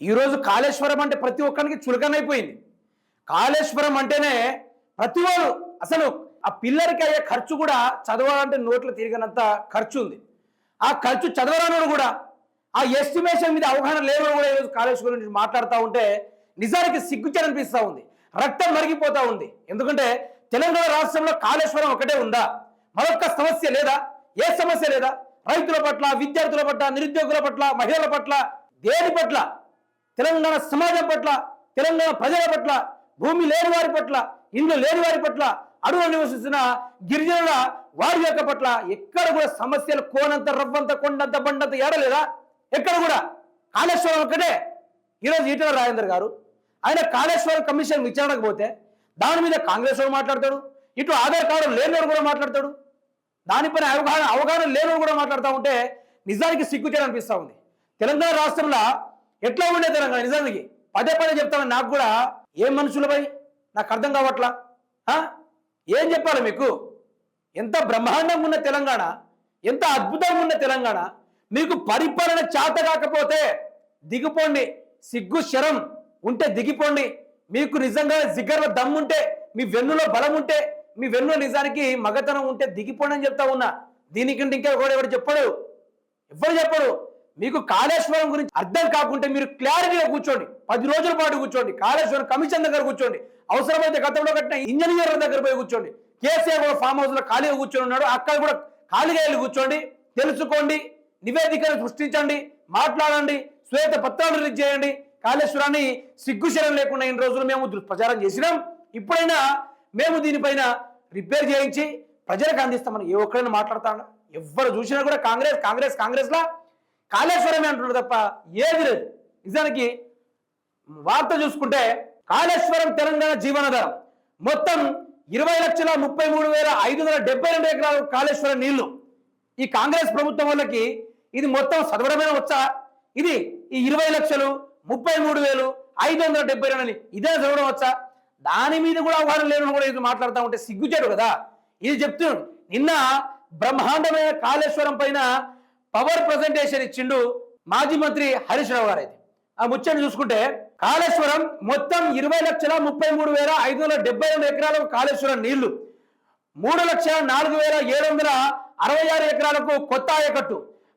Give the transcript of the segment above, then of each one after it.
ఈరోజు కాళేశ్వరం అంటే ప్రతి ఒక్కరికి చులకనైపోయింది. కాళేశ్వరం అంటేనే ప్రతి వాడు అసలు ఆ పిల్లలకి అయ్యే ఖర్చు కూడా చదవాలంటే నోట్లు తిరిగినంత ఖర్చు ఉంది. ఆ ఖర్చు చదవరానోడు కూడా ఆ ఎస్టిమేషన్ మీద అవగాహన లేవని కూడా ఈరోజు కాళేశ్వరం గురించి మాట్లాడుతూ ఉంటే నిజానికి సిగ్గుచనిపిస్తూ ఉంది. రక్తం మరిగిపోతూ ఉంది. ఎందుకంటే తెలంగాణ రాష్ట్రంలో కాళేశ్వరం ఒకటే ఉందా? మరొక సమస్య లేదా? ఏ సమస్య లేదా? రైతుల పట్ల విద్యార్థుల పట్ల నిరుద్యోగుల పట్ల మహిళల పట్ల దేని పట్ల? తెలంగాణ సమాజం పట్ల తెలంగాణ ప్రజల పట్ల భూమి లేని వారి పట్ల ఇండ్లు లేని వారి పట్ల అడవులు నివసిస్తున్న గిరిజనుల వారి యొక్క పట్ల ఎక్కడ కూడా సమస్యలు కోనంత రవ్వంత కొండంత బండంత ఏడలేదా? ఎక్కడ కూడా? కాళేశ్వరం ఒక్కటే. ఈరోజు ఈటల రాజేందర్ గారు ఆయన కాళేశ్వరం కమిషన్ విచారణకు పోతే దాని మీద కాంగ్రెస్ వాడు మాట్లాడతాడు ఇటు ఆధార్ కార్డు లేనివాడు కూడా మాట్లాడతాడు దానిపైన అవగాహన అవగాహన లేనివాడు కూడా మాట్లాడుతూ ఉంటే నిజానికి సిగ్గుచేట అనిపిస్తూ ఉంది. తెలంగాణ రాష్ట్రంలో ఎట్లా ఉండే తెలంగాణ? నిజానికి పదే పదే చెప్తాను నాకు కూడా ఏ మనుషులపై నాకు అర్థం కావట్లా? ఏం చెప్పాలి మీకు? ఎంత బ్రహ్మాండంగా ఉన్న తెలంగాణ ఎంత అద్భుతంగా ఉన్న తెలంగాణ మీకు పరిపాలన చేత కాకపోతే దిగిపోండి సిగ్గు శరం ఉంటే దిగిపోండి. మీకు నిజంగా జిగ్గర్లో దమ్ముంటే మీ వెన్నులో బలం ఉంటే మీ వెన్నులో నిజానికి మగతనం ఉంటే దిగిపోండి అని చెప్తా ఉన్నా. దీనికంటే ఇంకా కూడా ఎవరు చెప్పడు? ఎవరు చెప్పడు? మీకు కాళేశ్వరం గురించి అర్థం కాకుంటే మీరు క్లారిటీగా కూర్చోండి. పది రోజుల పాటు కూర్చోండి. కాళేశ్వరం కమిషన్ దగ్గర కూర్చోండి. అవసరమైతే గతంలో కట్టిన ఇంజనీర్ల దగ్గర పోయి కూర్చోండి. కేసీఆర్ కూడా ఫామ్ హౌస్లో ఖాళీగా కూర్చొని ఉన్నాడు. అక్కడ కూడా ఖాళీగా వెళ్ళి కూర్చోండి. తెలుసుకోండి. నివేదికను సృష్టించండి. మాట్లాడండి. శ్వేత పత్రాలు రిలీజ్ చేయండి. కాళేశ్వరాన్ని సిగ్గుశరం లేకుండా ఇన్ని రోజులు మేము దుష్ప్రచారం చేసినాం. ఇప్పుడైనా మేము దీనిపైన రిపేర్ చేయించి ప్రజలకు అందిస్తామని ఏ ఒక్కరైనా మాట్లాడతాడు? ఎవరు చూసినా కూడా కాంగ్రెస్ కాంగ్రెస్ కాంగ్రెస్లా కాళేశ్వరమే అంటున్నాడు తప్ప ఏది లేదు. నిజానికి వార్త చూసుకుంటే కాళేశ్వరం తెలంగాణ జీవనాధారం మొత్తం ఇరవై లక్షల ముప్పై మూడు వేల ఐదు వందల డెబ్బై రెండు ఎకరాలు కాళేశ్వరం నీళ్ళు. ఈ కాంగ్రెస్ ప్రభుత్వం వాళ్ళకి ఇది మొత్తం సదవరమైన వచ్చా ఇది ఈ ఇరవై లక్షలు ముప్పై మూడు వేలు ఐదు వందల డెబ్బై రెండు ఇదే చదవడం వచ్చా దాని మీద కూడా అవగాహన లేని కూడా ఇది మాట్లాడుతూ ఉంటే సిగ్గుచేడు కదా. ఇది చెప్తున్నాడు నిన్న బ్రహ్మాండమైన కాళేశ్వరం పైన పవర్ ప్రజెంటేషన్ ఇచ్చిండు మాజీ మంత్రి హరీష్ రావు గారు అయితే ఆ ముచ్చని చూసుకుంటే కాళేశ్వరం మొత్తం ఇరవై లక్షల ముప్పై మూడు వేల ఐదు వందల డెబ్బై రెండు ఎకరాలకు కాళేశ్వరం నీళ్ళు. మూడు లక్షల నాలుగు వేల ఏడు వందల అరవై ఆరు ఎకరాలకు కొత్త ఆయకట్టు.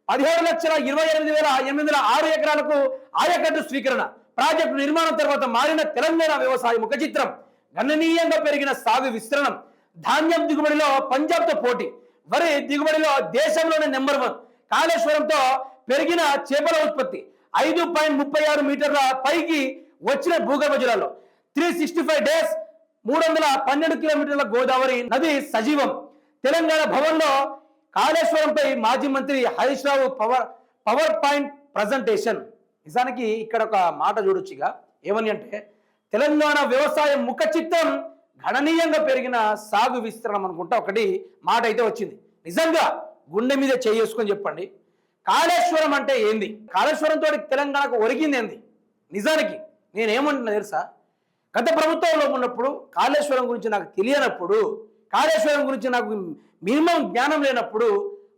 పదిహేడు లక్షల ఇరవై ఎనిమిది వేల ఎనిమిది వందల ఆరు ఎకరాలకు ఆయకట్టు స్వీకరణ. ప్రాజెక్టు నిర్మాణం తర్వాత మారిన తెలంగాణ వ్యవసాయ ముఖ చిత్రం. గణనీయంగా పెరిగిన సాగు విస్తరణం. ధాన్యం దిగుబడిలో పంజాబ్తో పోటీ. వరి దిగుబడిలో దేశంలోనే నెంబర్ వన్. కాళేశ్వరంతో పెరిగిన చేపల ఉత్పత్తి. ఐదు పాయింట్ ముప్పై ఆరు మీటర్ల పైకి వచ్చిన భూగర్భ జలాలు. త్రీ సిక్స్టీ ఫైవ్ డేస్ మూడు వందల పన్నెండు కిలోమీటర్ల గోదావరి నది సజీవం. తెలంగాణ భవన్లో కాళేశ్వరంపై మాజీ మంత్రి Harish Rao power power point presentation. నిజానికి ఇక్కడ ఒక మాట చూడొచ్చుగా ఏమని అంటే తెలంగాణ వ్యవసాయం ముఖ చిత్రం గణనీయంగా పెరిగిన సాగు విస్తరణం అనుకుంటా ఒకటి మాట అయితే వచ్చింది. నిజంగా గుండె మీద చేసుకొని చెప్పండి. కాళేశ్వరం అంటే ఏంది? కాళేశ్వరంతో తెలంగాణకు ఒరిగింది ఏంది? నిజానికి నేనేమంటున్నా తెలుసా? గత ప్రభుత్వంలో ఉన్నప్పుడు కాళేశ్వరం గురించి నాకు తెలియనప్పుడు కాళేశ్వరం గురించి నాకు మినిమం జ్ఞానం లేనప్పుడు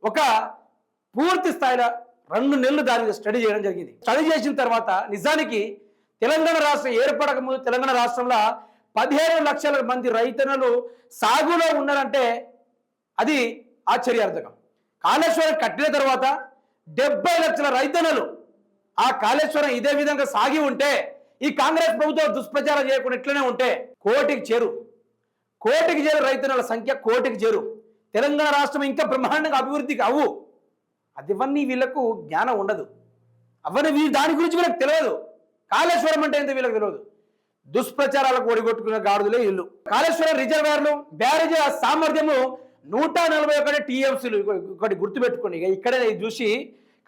ఒక పూర్తి స్థాయిలో రెండు నెలలు దాని స్టడీ చేయడం జరిగింది. స్టడీ చేసిన తర్వాత నిజానికి తెలంగాణ రాష్ట్రం ఏర్పడక ముందు తెలంగాణ రాష్ట్రంలో పదిహేను లక్షల మంది రైతన్నలు సాగులో ఉన్నారంటే అది ఆశ్చర్యార్థకం. కాళేశ్వరం కట్టిన తర్వాత డెబ్బై లక్షల రైతన్నలు ఆ కాళేశ్వరం ఇదే విధంగా సాగి ఉంటే ఈ కాంగ్రెస్ ప్రభుత్వం దుష్ప్రచారం చేయకుండా ఇట్లనే ఉంటే కోటికి చేరు. కోటికి చేరు రైతన్నల సంఖ్య కోటికి చేరు. తెలంగాణ రాష్ట్రం ఇంకా బ్రహ్మాండంగా అభివృద్ధికి కావు. అదివన్నీ వీళ్ళకు జ్ఞానం ఉండదు. అవన్నీ వీళ్ళు దాని గురించి వీళ్ళకి తెలియదు. కాళేశ్వరం అంటే ఏంటో వీళ్ళకి తెలియదు. దుష్ప్రచారాలకు ఓడిగొట్టుకున్న గాడుదలే ఇల్లు. కాళేశ్వరం రిజర్వేర్లు బ్యారేజ్ సామర్థ్యము నూట నలభై ఒకటి టీఎంసీలు ఒకటి గుర్తుపెట్టుకోండి. ఇక ఇక్కడే చూసి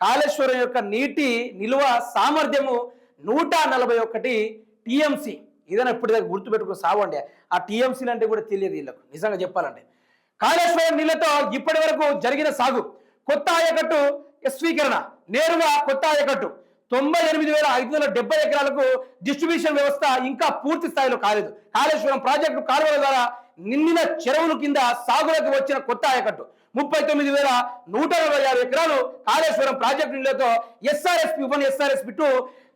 కాళేశ్వరం యొక్క నీటి నిల్వ సామర్థ్యము నూట నలభై ఒకటి టీఎంసీ. ఏదైనా ఇప్పుడు గుర్తుపెట్టుకుని సావండి ఆ టీఎంసీలు అంటే కూడా తెలియదు వీళ్ళకు. నిజంగా చెప్పాలంటే. కాళేశ్వరం నీళ్ళతో ఇప్పటి వరకు జరిగిన సాగు. కొత్త ఆయకట్టు స్వీకరణ నేరుగా కొత్త ఆయకట్టు. తొంభై ఎనిమిది వేల ఐదు వందల డెబ్బై ఎకరాలకు డిస్ట్రిబ్యూషన్ వ్యవస్థ ఇంకా పూర్తి స్థాయిలో కాలేదు. కాళేశ్వరం ప్రాజెక్టు కాలువల ద్వారా నిండిన చెరువుల కింద సాగులకు వచ్చిన కొత్త ఆయకట్టు. ముప్పై తొమ్మిది వేల నూట నలభై ఆరు ఎకరాలు కాళేశ్వరం ప్రాజెక్టు నిధులతో SRSP one SRSP two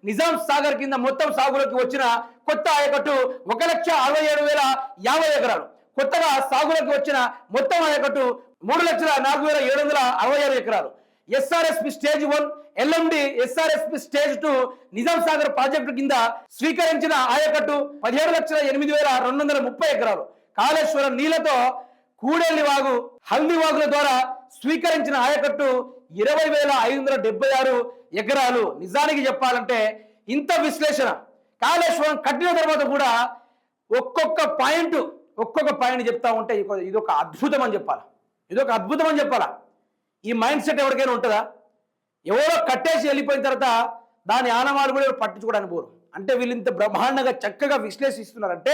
Nizam Sagar కింద మొత్తం సాగులోకి వచ్చిన కొత్త ఆయకట్టు ఒక లక్ష అరవై ఏడు వేల యాభై ఎకరాలు. కొత్తగా సాగులోకి వచ్చిన మొత్తం ఆయకట్టు మూడు లక్షల నాలుగు వేల ఏడు వందల అరవై ఆరు ఎకరాలు. SRSP stage one LMD SRSP stage two Nizam Sagar project కింద స్వీకరించిన ఆయకట్టు పదిహేడు లక్షల ఎనిమిది వేల రెండు వందల ముప్పై ఎకరాలు. కాళేశ్వరం నీళ్ళతో కూడెల్లి వాగు హల్దీ వాగుల ద్వారా స్వీకరించిన ఆయకట్టు ఇరవై వేల ఐదు వందల డెబ్బై ఆరు ఎకరాలు. నిజానికి చెప్పాలంటే ఇంత విశ్లేషణ. కాళేశ్వరం కట్టిన తర్వాత కూడా ఒక్కొక్క పాయింట్ ఒక్కొక్క పాయింట్ చెప్తా ఉంటే ఇదొక అద్భుతం అని చెప్పాలి? ఇదొక అద్భుతం అని చెప్పాలా? ఈ మైండ్ సెట్ ఎవరికైనా ఉంటుందా? ఎవరో కట్టేసి వెళ్ళిపోయిన తర్వాత దాని ఆనవాళ్ళు కూడా పట్టించుకోవడానికి పోరు. అంటే వీళ్ళు ఇంత బ్రహ్మాండంగా చక్కగా విశ్లేషిస్తున్నారంటే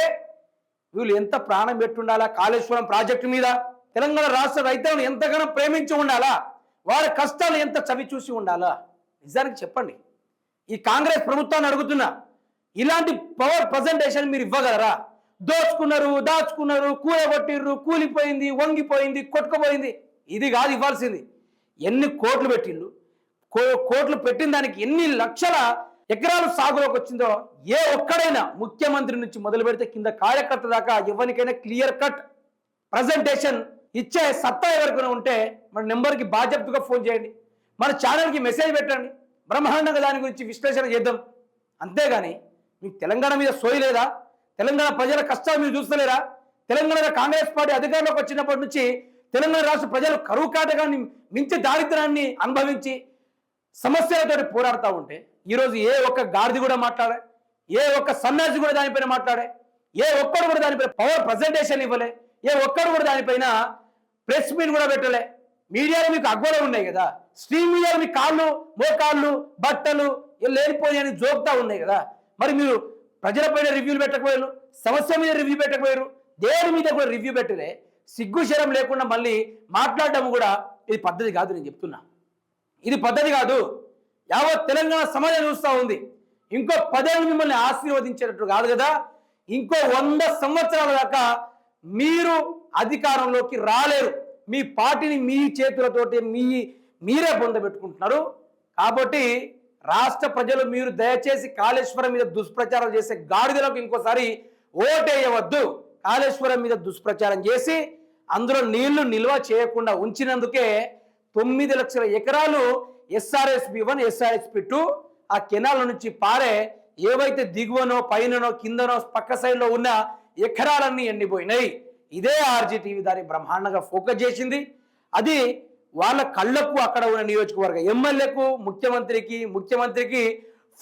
వీళ్ళు ఎంత ప్రాణం పెట్టుండాలా? కాళేశ్వరం ప్రాజెక్టు మీద? తెలంగాణ రాష్ట్ర రైతులను ఎంతగానో ప్రేమించి ఉండాలా? వారి కష్టాలు ఎంత చవి చూసి ఉండాలా? నిజానికి చెప్పండి. ఈ కాంగ్రెస్ ప్రభుత్వాన్ని అడుగుతున్నా ఇలాంటి పవర్ ప్రజెంటేషన్ మీరు ఇవ్వగలరా? దోచుకున్నారు దాచుకున్నారు కూలగొట్టిర్రు కూలిపోయింది వంగిపోయింది కొట్టుకుపోయింది. ఇది కాదు ఇవ్వాల్సింది. ఎన్ని కోట్లు పెట్టిండు కో- కోట్లు పెట్టిన దానికి ఎన్ని లక్షల ఎకరాలు సాగులోకి వచ్చిందో ఏ ఒక్కడైనా ముఖ్యమంత్రి నుంచి మొదలు పెడితే కింద కార్యకర్త దాకా ఎవరికైనా క్లియర్ కట్ ప్రజెంటేషన్ ఇచ్చే సత్తా ఎవరికైనా ఉంటే మన నెంబర్కి బాధ్యతగా ఫోన్ చేయండి. మన ఛానల్కి మెసేజ్ పెట్టండి. బ్రహ్మాండంగా దాని గురించి విశ్లేషణ చేద్దాం. అంతేగాని మీకు తెలంగాణ మీద సోయి లేదా? తెలంగాణ ప్రజల కష్టాలు మీరు చూస్తలేరా? తెలంగాణ కాంగ్రెస్ పార్టీ అధికారంలోకి వచ్చినప్పటి నుంచి తెలంగాణ రాష్ట్ర ప్రజలు కరువు కాటకాన్ని మించి దారిద్రాన్ని అనుభవించి సమస్యలతో పోరాడుతూ ఉంటే ఈరోజు ఏ ఒక్క గాడిది కూడా మాట్లాడే ఏ ఒక్క సన్యాసి కూడా దానిపైన మాట్లాడే ఏ ఒక్కడు కూడా దానిపైన పవర్ ప్రజెంటేషన్ ఇవ్వలే ఏ ఒక్కడు కూడా దానిపైన ప్రెస్ మీట్ కూడా పెట్టలే. మీడియాలో మీకు అగ్వలు ఉన్నాయి కదా. స్ట్రీమ్ మీడియాలో మీ కాళ్ళు మోకాళ్ళు బట్టలు లేనిపోయాయని లేనిపోయి అని జోక్తా ఉన్నాయి కదా. మరి మీరు ప్రజలపైన రివ్యూలు పెట్టకపోయారు సమస్య మీద రివ్యూ పెట్టకపోయారు దేని మీద కూడా రివ్యూ పెట్టలే. సిగ్గుశరం లేకుండా మళ్ళీ మాట్లాడడం కూడా ఇది పద్ధతి కాదు నేను చెప్తున్నా. ఇది పద్ధతి కాదు. యావత్ తెలంగాణ సమాజం చూస్తూ ఉంది. ఇంకో పదేళ్ళు మిమ్మల్ని ఆశీర్వదించేటట్టు కాదు కదా. ఇంకో వంద సంవత్సరాల దాకా మీరు అధికారంలోకి రాలేరు. మీ పార్టీని మీ చేతులతోటి మీ మీరే పొందబెట్టుకుంటున్నారు కాబట్టి రాష్ట్ర ప్రజలు మీరు దయచేసి కాళేశ్వరం మీద దుష్ప్రచారం చేసే గాడిదలకు ఇంకోసారి ఓటేయవద్దు. కాళేశ్వరం మీద దుష్ప్రచారం చేసి అందులో నీళ్ళు నిల్వ చేయకుండా ఉంచినందుకే తొమ్మిది లక్షల ఎకరాలు ఎస్ఆర్ఎస్పి వన్ ఎస్ఆర్ఎస్పి టూ ఆ కెనాల నుంచి పారే ఏవైతే దిగువనో పైననో కిందనో పక్క సైడ్లో ఉన్న ఎకరాలన్నీ ఎండిపోయినాయి. ఇదే ఆర్జీటీవీ దాన్ని బ్రహ్మాండంగా ఫోకస్ చేసింది. అది వాళ్ళ కళ్ళకు అక్కడ ఉన్న నియోజకవర్గ ఎమ్మెల్యేకు ముఖ్యమంత్రికి ముఖ్యమంత్రికి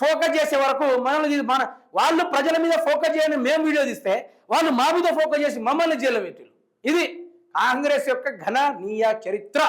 ఫోకస్ చేసే వరకు మనల్ని మన వాళ్ళు ప్రజల మీద ఫోకస్ చేయని మేము వీడియో తీస్తే వాళ్ళు మా మీద ఫోకస్ చేసి మమ్మల్ని జైలు పెట్టారు ఇది కాంగ్రెస్ యొక్క ఘన నీయ చరిత్ర.